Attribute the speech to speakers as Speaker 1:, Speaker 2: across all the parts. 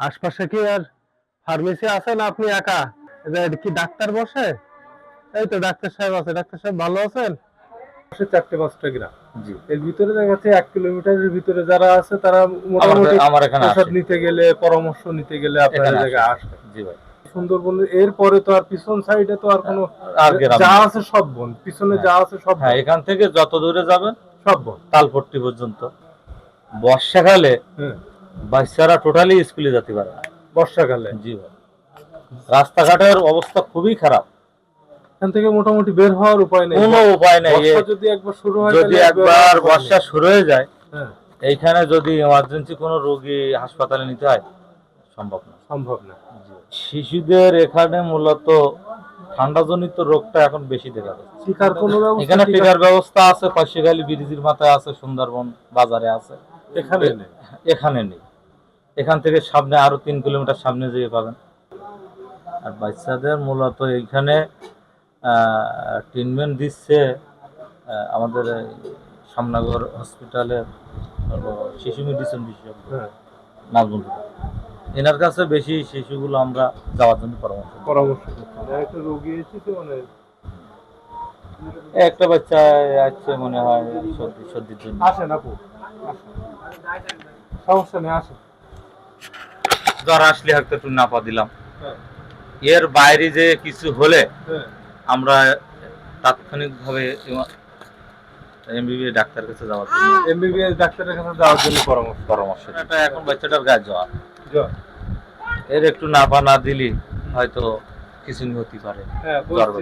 Speaker 1: আশপাশে কি আর ফার্মেসি আছে না আপনি একা? কি ডাক্তার বসে? এই তো ডাক্তার সাহেব আছে। ডাক্তার সাহেব ভালো আছেন? চারটে পাঁচটা গ্রাম। এর ভিতরে দেখা যাচ্ছে এক কিলোমিটারের ভিতরে যারা আছে তারা মোটামুটি ওষুধ নিতে গেলে পরামর্শ নিতে গেলে আপনার জায়গায় আসবে।
Speaker 2: জি ভাই।
Speaker 1: সুন্দরবনের এরপরে তো আর পিছন সাইডে তো আর কোনো
Speaker 2: আর
Speaker 1: যা আছে সব বন। পিছনে
Speaker 2: হ্যাঁ।
Speaker 1: যা আছে সব
Speaker 2: হ্যাঁ এখান থেকে যত দূরে যাবেন
Speaker 1: সব বন।
Speaker 2: তালপট্টি পর্যন্ত। বর্ষাকালে
Speaker 1: হ্যাঁ।
Speaker 2: বাচ্চারা টোটালি স্কুলে যেতে পারে। না
Speaker 1: বর্ষাকালে।
Speaker 2: জি ভাই। রাস্তাঘাটের অবস্থা খুবই খারাপ।
Speaker 1: এখান থেকে মোটামুটি বের হওয়ার উপায় নেই।
Speaker 2: কোনো উপায় নেই।
Speaker 1: যদি একবার শুরু হয়
Speaker 2: যদি একবার বর্ষা শুরু হয়ে যায়
Speaker 1: হ্যাঁ।
Speaker 2: এইখানে যদি এমার্জেন্সি কোনো রোগী হাসপাতালে নিতে হয় সম্ভব না।
Speaker 1: সম্ভব না।
Speaker 2: শিশুদের এখানে মূলত ঠান্ডাজনিত রোগটা এখন বেশি দেখা যাচ্ছে। এখানে টিকার ব্যবস্থা আছে পাশিখালী ব্রিজের মাথায় আছে সুন্দরবন বাজারে আছে?
Speaker 1: এখানে নেই।
Speaker 2: এখানে নেই। এখান থেকে সামনে আরও তিন কিলোমিটার সামনে যেয়ে পাবেন। আর বাচ্চাদের মূলত এইখানে ট্রিটমেন্ট দিচ্ছে আমাদের সামনাগর হসপিটালের শিশু মেডিসিন বিশেষজ্ঞ।
Speaker 1: হ্যাঁ।
Speaker 2: নাজমুল এনার কাছে বেশি শিশুগুলো আমরা যাওয়ার জন্য পরামর্শ
Speaker 1: পরামর্শ একটা রোগী এসেছে মানে?
Speaker 2: একটা বাচ্চা আছে মনে হয় সর্দি সর্দির জন্য।
Speaker 1: আসেন আপু। সমস্যা নেই আসেন
Speaker 2: জ্বর আসলে হয়তো একটু নাপা দিলাম।
Speaker 1: হ্যাঁ।
Speaker 2: এর বাইরে যে কিছু হলে
Speaker 1: হ্যাঁ।
Speaker 2: আমরা তাৎক্ষণিকভাবে ডাক্তার কাছে যাওয়ার জন্য
Speaker 1: এমবিবিএস ডাক্তারের কাছে যাওয়ার জন্য পরামর্শ।
Speaker 2: পরামর্শ এটা এখন বাচ্চাটার গায়ে জ্বর। এর একটু নাপা না দিলি হয়তো কিছু হতে পারে।
Speaker 1: হ্যাঁ পারে।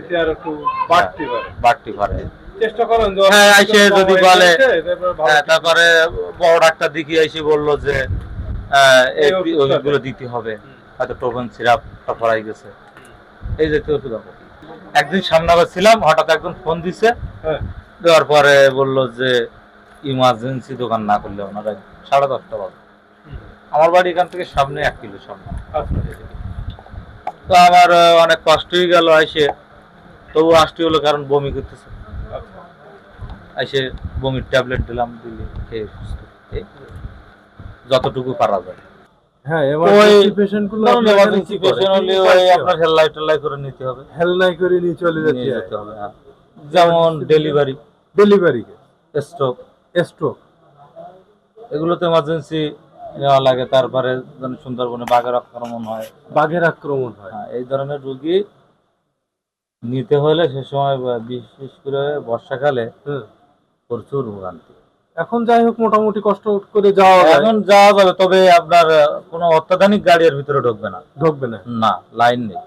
Speaker 2: বাড়তে পারে।
Speaker 1: চেষ্টা করেন জ্বর
Speaker 2: হ্যাঁ, এসে যদি বলে,
Speaker 1: তারপরে ভালো
Speaker 2: হ্যাঁ, তারপরে বড় ডাক্তার দেখিয়ে এসে বলল যে ওষুধগুলো দিতে হবে। হয়তো ফরাই গেছে। এই জাতীয় ওষুধ। একদিন সামনাবার ছিলাম হঠাৎ একজন ফোন দিছে।
Speaker 1: হ্যাঁ।
Speaker 2: দেওয়ার পরে বলল যে ইমার্জেন্সি দোকান না করলে ওনারা সাড়ে দশটা বাজে। আমার বাড়ি এখান থেকে সামনে এক কিলো সামনে।
Speaker 1: আচ্ছা।
Speaker 2: তো আমার অনেক কষ্টই গেল এসে তবু আসতে হলো কারণ বমি করতেছে। এসে বমির ট্যাবলেট দিলাম দিলে খেয়ে সুস্থ। যতটুকু পারা যায়।
Speaker 1: হ্যাঁ
Speaker 2: আপনার হেল্লাই টেল্লাই করে নিতে হবে।
Speaker 1: করে নিয়ে চলে যেতে
Speaker 2: হবে হ্যাঁ। যেমন ডেলিভারি
Speaker 1: ডেলিভারি
Speaker 2: স্ট্রোক
Speaker 1: স্ট্রোক
Speaker 2: এগুলোতে এমার্জেন্সি নেওয়া লাগে তারপরে সুন্দরবনে বাঘের আক্রমণ হয়।
Speaker 1: বাঘের আক্রমণ হয়।
Speaker 2: হ্যাঁ, এই ধরনের রোগী নিতে হলে সে সময় বিশেষ করে বর্ষাকালে। প্রচুর ভোগান্তি।
Speaker 1: এখন যাই হোক মোটামুটি কষ্ট করে যাওয়া
Speaker 2: এখন যাওয়া যাবে তবে আপনার কোনো অত্যাধুনিক গাড়ি এর ভিতরে ঢুকবে না।
Speaker 1: ঢুকবে না।
Speaker 2: না লাইন নেই।